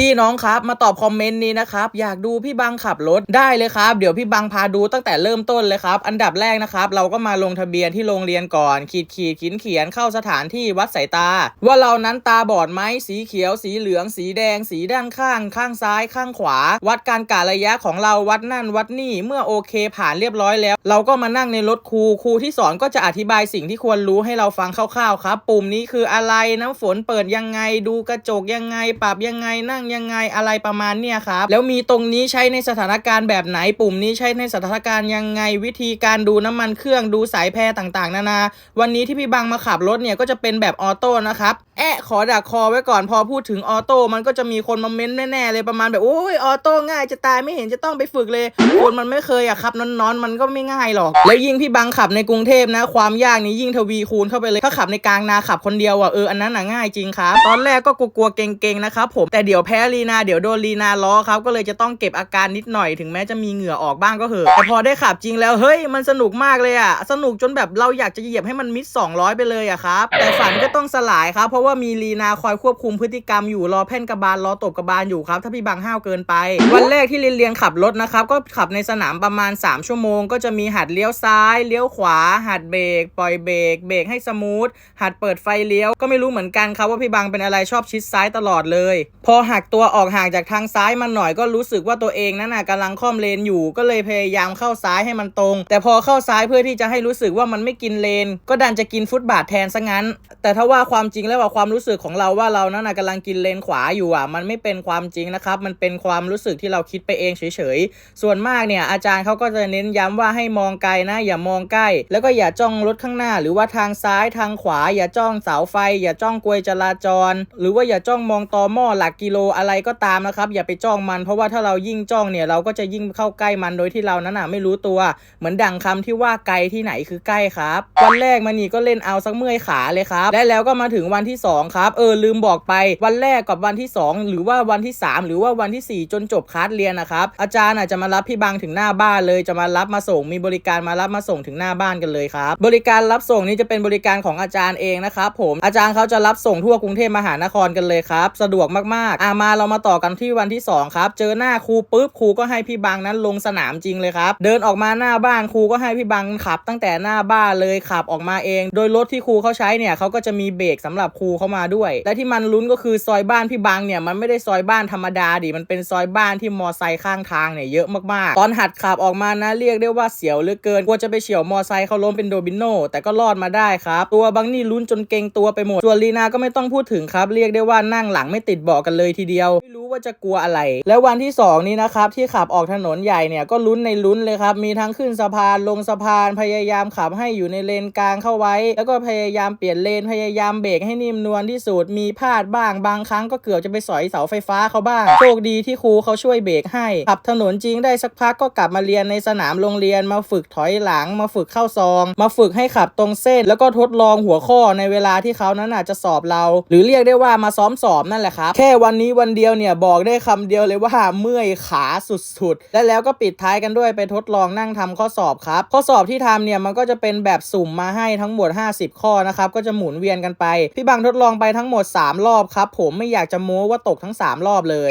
พี่น้องครับมาตอบคอมเมนต์นี้นะครับอยากดูพี่บังขับรถได้เลยครับ เดี๋ยวพี่บังพาดูตั้งแต่เริ่มต้นเลยครับอันดับแรกนะครับเราก็มาลงทะเบียนที่โรงเรียนก่อน ขีดขีดขีนเขียนเข้าสถานที่วัดสายตา ว่าเรานั้นตาบอดไหมสีเขียว สีเหลือง สีแดง สีด้านข้าง ข้างซ้ายข้างขวา วัดการกะระยะของเราวัดนั่นวัดนี่เมื่อโอเคผ่านเรียบร้อยแล้ว เราก็มานั่งในรถครูครูที่สอนก็จะอธิบายสิ่งที่ควรรู้ให้เราฟังคร่าวๆครับ ปุ่มนี้คืออะไรน้ำฝนเปิดยังไงดูกระจกยังไงปรับยังไงนั่งยังไงอะไรประมาณเนี่ยครับแล้วมีตรงนี้ใช้ในสถานการณ์แบบไหนปุ่มนี้ใช้ในสถานการณ์ยังไงวิธีการดูน้ำมันเครื่องดูสายแพรต่างๆ นานา วันนี้ที่พี่บังมาขับรถเนี่ยก็จะเป็นแบบออโต้นะครับแอะขอดักคอไว้ก่อนพอพูดถึงออโต้มันก็จะมีคนมาเม้นแน่ๆเลยประมาณแบบโอ้ยออโต้ง่ายจะตายไม่เห็นจะต้องไปฝึกเลย คนมันไม่เคยอะครับนอนๆมันก็ไม่ง่ายหรอก แล้วยิ่งพี่บังขับในกรุงเทพนะ ความยากนี่ยิ่งทวีคูณเข้าไปเลยถ้าขับในกลางนาขับคนเดียวอะเอออันนั้นน่ะง่ายจริงครับตอนแรกก็กลัวๆเก่งๆนะครับผมแต่เดี๋ยวแพ้ลีนาเดี๋ยวโดนลีนาล้อครับก็เลยจะต้องเก็บอาการนิดหน่อยถึงแม้จะมีเหงื่อออกบ้างก็เหอะแต่พอได้ขับจริงแล้วเฮ้ยมันสนุกมากเลยอะสนุกจนแบบเราอยากจะเหยียบให้มันมิด200 ไปเลยอะครับแต่ฝันก็ต้องสลายครับเพราะว่ามีลีนาคอยควบคุมพฤติกรรมอยู่รอแผ่นกระบาลรอตบกระบาลอยู่ครับ ถ้าพี่บังห้าวเกินไป วันแรกที่เรียนเรียนขับรถนะครับก็ขับในสนามประมาณ 3 ชั่วโมง ก็จะมีหัดเลี้ยวซ้าย เลี้ยวขวา หัดเบรกปล่อยเบรกเบรกให้สมูทหัดเปิดไฟเลี้ยวก็ไม่รู้เหมือนกันครับว่าพี่บังเป็นอะไรชอบชิดซ้ายตลอดเลย พอหักตัวออกห่างจากทางซ้ายมาหน่อยก็รู้สึกว่าตัวเองนั่นน่ะกำลังค่อมเลนอยู่ ก็เลยพยายามเข้าซ้ายให้มันตรง แต่พอเข้าซ้ายเพื่อที่จะให้รู้สึกว่ามันไม่กินเลน ก็ดันจะกินฟุตบาทแทนซะงั้น แต่ถ้าว่าความจริงแล้วว่าความรู้สึกของเราว่าเรานั่นน่ะกำลังกินเลนขวาอยู่อะ มันไม่เป็นความจริงนะครับ มันเป็นความรู้สึกที่เราคิดไปเองเฉยๆ ส่วนมากเนี่ยอาจารย์เขาก็จะเน้นย้ำว่าให้มองไกลนะ อย่ามองใกล้ แล้วก็อย่าจ้องรถข้างหน้า หรือว่าทางซ้ายทางขวา อย่าจ้องเสาไฟ อย่าจ้องกลวยจราจร หรือว่าอย่าจ้องมองตอหม้อหลักกิโลอะไรก็ตามนะครับ อย่าไปจ้องมัน เพราะว่าถ้าเรายิ่งจ้องเนี่ยเราก็จะยิ่งเข้าใกล้มันโดยที่เรานั้นน่ะไม่รู้ตัว เหมือนดังคำที่ว่าไกลที่ไหนคือใกล้ครับวันแรกมันนี่ก็เล่นเอาสักเมื่อยขาเลยครับและแล้วก็มาถึงวันที่สองครับเออลืมบอกไปวันแรกกับวันที่สองหรือว่าวันที่สามหรือว่าวันที่สี่จนจบคลาสเรียนนะครับอาจารย์อาจจะมารับพี่บังถึงหน้าบ้านเลยจะมารับมาส่งมีบริการมารับมาส่งถึงหน้าบ้านกันเลยครับบริการรับส่งนี้จะเป็นบริการของอาจารย์เองนะครับผมอาจารย์เขาจะรับส่งทั่วกรุงเทพมหานครกันเลยครับสะดวกมากๆอ่ามาเรามาต่อกันที่วันที่สองครับ เจอหน้าครูปุ๊บครูก็ให้พี่บังนั้นลงสนามจริงเลยครับเดินออกมาหน้าบ้านครูก็ให้พี่บังขับ ตั้งแต่หน้าบ้านเลยขับออกมาเอง โดยรถที่ครูเขาใช้เนี่ยเขาก็จะมีเบรกสำหรับครูเข้ามาด้วย และที่มันลุ้นก็คือซอยบ้านพี่บังเนี่ยมันไม่ได้ซอยบ้านธรรมดาดิมันเป็นซอยบ้านที่มอไซค์ข้างทางเนี่ยเยอะมากๆ ตอนหัดขับออกมานะเรียกได้ว่าเสียวเหลือเกินกลัวจะไปเฉียวมอไซค์เขาล้มเป็นโดบิโนแต่ก็รอดมาได้ครับ ตัวบังนี่ลุ้นจนเกงตัวไปหมดส่วนลีนาก็ไม่ต้องพูดถึงครับ เรียกได้ว่านั่งหลังไม่ติดเบาะกันเลยทีเดียว ไม่รู้ว่าจะกลัวอะไร แล้ววันที่สองนี้นะครับที่ขับออกถนนใหญ่เนี่ยก็ลุ้นในลุ้นเลยครับมีทั้งขึ้นสะพานลงสะพานพยายามขับให้อยู่ในเลนกลางเข้าไว้ แล้วก็พยายามเปลี่ยนเลนพยายามเบรกให้นิ่มนวลที่สุด มีพลาดบ้าง บางครั้งก็เกือบจะไปสอยเสาไฟฟ้าเขาบ้าง โชคดีที่ครูเขาช่วยเบรกให้ ขับถนนจริงได้สักพักก็กลับมาเรียนในสนามโรงเรียน มาฝึกถอยหลัง มาฝึกเข้าซอง มาฝึกให้ขับตรงเส้น แล้วก็ทดลองหัวข้อในเวลาที่เขานั้นอาจจะสอบเรา หรือเรียกได้ว่ามาซ้อมสอบนั่นแหละครับ แค่วันนี้วันเดียวเนี่ยบอกได้คำเดียวเลยว่าเมื่อยขาสุดๆ และแล้วก็ปิดท้ายกันด้วยไปทดลองนั่งทำข้อสอบครับ ข้อสอบที่ทำเนี่ยมันก็จะเป็นแบบสุ่มมาให้ทั้งหมด 50 ข้อนะครับ ก็จะหมุนเวียนกันไป พี่บังทดลองไปทั้งหมด 3 รอบครับ ผมไม่อยากจะโม้ว่าตกทั้ง 3 รอบเลย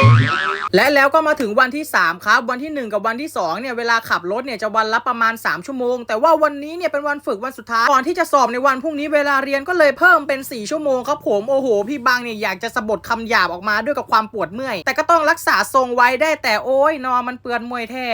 และแล้วก็มาถึงวันที่ 3 ครับ วันที่ 1 กับวันที่2เนี่ยเวลาขับรถเนี่ยจะวันละประมาณ 3 ชั่วโมง แต่ว่าวันนี้เนี่ยเป็นวันฝึกวันสุดท้ายก่อนที่จะสอบในวันพรุ่งนี้เวลาเรียนก็เลยเพิ่มเป็น 4 ชั่วโมงครับผมโอ้โหพี่บางเนี่ยอยากจะสะบดคำหยาบออกมาด้วยกับความปวดเมื่อย แต่ก็ต้องรักษาทรงไว้ได้แต่โอ้ยนอนมันเปื้อนมวยแท้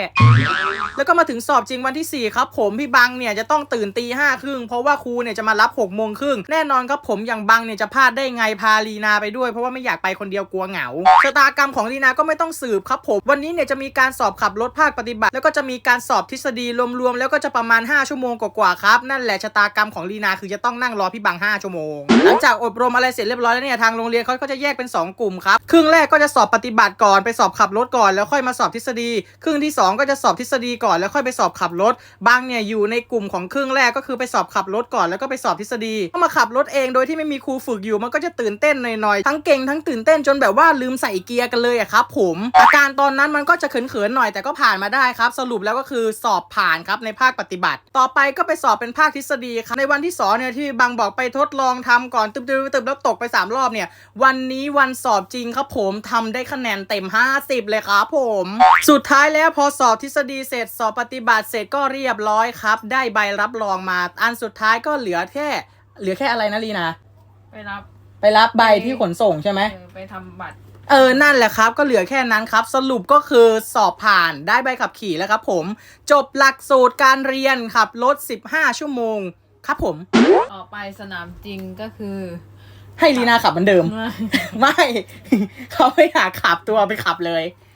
แล้วก็มาถึงสอบจริงวันที่ 4 ครับผมพี่บังเนี่ยจะต้องตื่นตีห้าครึ่งเพราะว่าครูเนี่ยจะมารับ6กโมงครึ่งแน่นอนครับผมอย่างบังเนี่ยจะพลาดได้ไงพาลีนาไปด้วย เพราะว่าไม่อยากไปคนเดียวกลัวเหงาชะตากรรมของลีนาก็ไม่ต้องสืบครับผม วันนี้เนี่ยจะมีการสอบขับรถภาคปฏิบัติ แล้วก็จะมีการสอบทฤษฎีรวมๆแล้วก็จะประมาณ 5 ชั่วโมงกว่าๆครับ นั่นแหละชะตากรรมของลีนาคือจะต้องนั่งรอพี่บัง 5 ชั่วโมง หลังจากอบรมอะไรเสร็จเรียบร้อยแล้วเนี่ยทางโรงเรียนเขาก็จะแยกเป็น 2 กลุ่มครับ ครึ่งแรกก็จะสอบปฏิบัติก่อนไปสอบขับรถก่อนแล้วค่อยมาสอบทฤษฎี ครึ่งที่ 2 ก็จะสอบทฤษฎีก่อนแล้วค่อยไปสอบขับรถ บางเนี่ยอยู่ในกลุ่มของครึ่งแรกก็คือไปสอบขับรถก่อนแล้วก็ไปสอบทฤษฎีก็มาขับรถเองโดยที่ไม่มีครูฝึกอยู่มันก็จะตื่นเต้นหน่อยๆทั้งเก่งทั้งตื่นเต้นจนแบบว่าลืมใส่เกียร์กันเลยอะครับผมอาการตอนนั้นมันก็จะเขินๆหน่อยแต่ก็ผ่านมาได้ครับ สรุปแล้วก็คือสอบผ่านครับในภาคปฏิบัติ ต่อไปก็ไปสอบเป็นภาคทฤษฎีครับในวันที่สองเนี่ยที่บางบอกไปทดลองทำก่อนตึบๆตึบๆแล้วตกไปสามรอบเนี่ย วันนี้วันสอบจริงครับผมทำได้คะแนนเต็ม 50 เลยครับผม สุดท้ายแล้วพอสอบทฤษฎีเสร็จสอบปฏิบัติเสร็จก็เรียบร้อยครับ ได้ใบรับรองมา อันสุดท้ายก็เหลือแค่เหลือแค่อะไรนะลีนาไปรับ ไปรับใบที่ขนส่งใช่ไหมเออไปทำบัตร เออ นั่นแหละครับ ก็เหลือแค่นั้นครับ สรุปก็คือสอบผ่านได้ใบขับขี่แล้วครับผม จบหลักสูตรการเรียนขับรถ 15 ชั่วโมง ครับผมออกไปสนามจริงก็คือให้ลีนาขับเหมือนเดิม ไม่ เขาไม่อยากขับตัวไปขับเลยอ